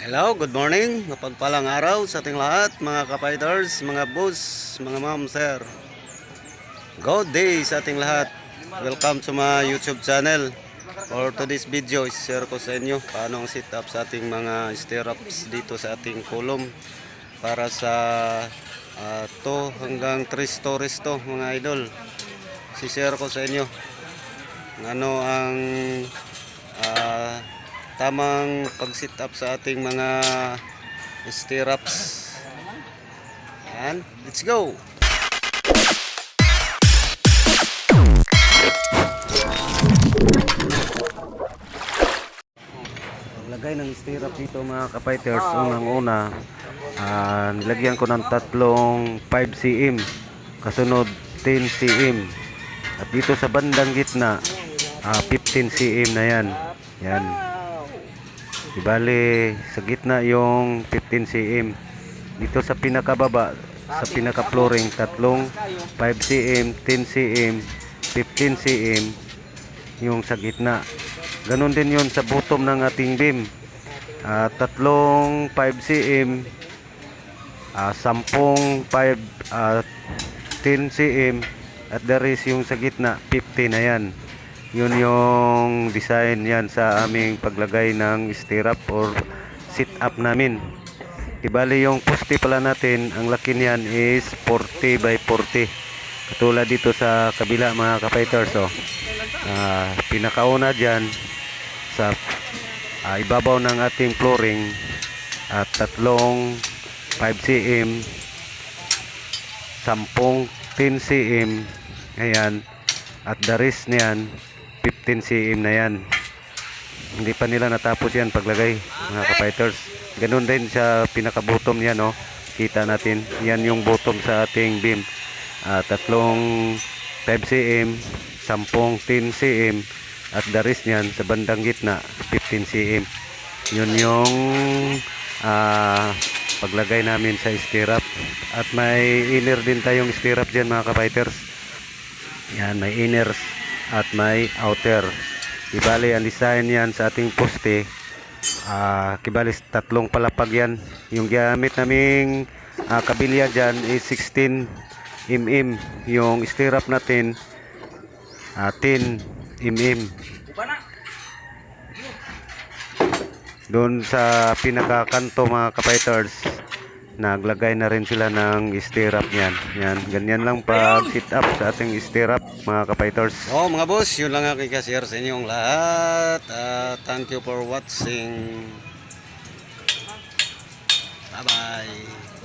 Hello, good morning. Mapagpalang araw sa ating lahat, mga kapiters, mga boss, mga ma'am, sir. Good day sa ating lahat. Welcome to my YouTube channel. For today's video, share ko sa inyo paano ang setup sa ating mga stirrups dito sa ating kulom para sa 2 hanggang 3 stories to mga idol. Si-share ko sa inyo ano ang ah, tamang pag-sit up sa ating mga stirrups. Yan, let's go! Paglagay ng stirrup dito mga kapiters, unang una, ah, nilagyan ko ng tatlong 5 cm, kasunod 10 cm. At dito sa bandang gitna, ah, 15 cm na yan. Yan. Di bale, sa gitna yung 15 cm. Dito sa pinakababa, sa pinaka-flooring, tatlong 5 cm, 10 cm, 15 cm yung sa gitna. Ganon din yon sa bottom ng ating beam. Ah, tatlong 5 cm, ah, sampung 5, ah, 10 cm, at the rest yung sa gitna, 50 na yan. Yun yung design yan sa aming paglagay ng stirrup or sit up namin. Ibali yung poste pala natin, ang laki niyan is 40 by 40. Katulad dito sa kabila mga kapiters. Oh. Ah, pinakauna dyan sa ah, ibabaw ng ating flooring at tatlong 5 cm, sampung 10 cm, ayan, at the rest niyan 15 cm na yan. Hindi pa nila natapos yan paglagay mga kapiters. Ganun din sa pinaka-bottom yan, no? Kita natin, yan yung bottom sa ating beam. Ah, tatlong 5 cm, sampung 10 cm, at the rest niyan sa bandang gitna 15 cm. Yun yung ah, paglagay namin sa stirrup. At may inner din tayong stirrup dyan mga kapiters. Yan, may inners at may outer. Ibali ang design yan sa ating poste. Ah, kibalis tatlong palapag yan. Yung gamit naming ah, kabilya dyan is 16 mm. Yung stirrup natin ah, 10 mm. Doon sa pinakakanto mga kapiters, naglagay na rin sila ng stirrup niyan. Yan, ganyan lang pag sit up sa ating stirrup mga kapiters. Oh, mga boss, yun lang aking kasi sa inyong lahat. Ah, thank you for watching. Bye-bye.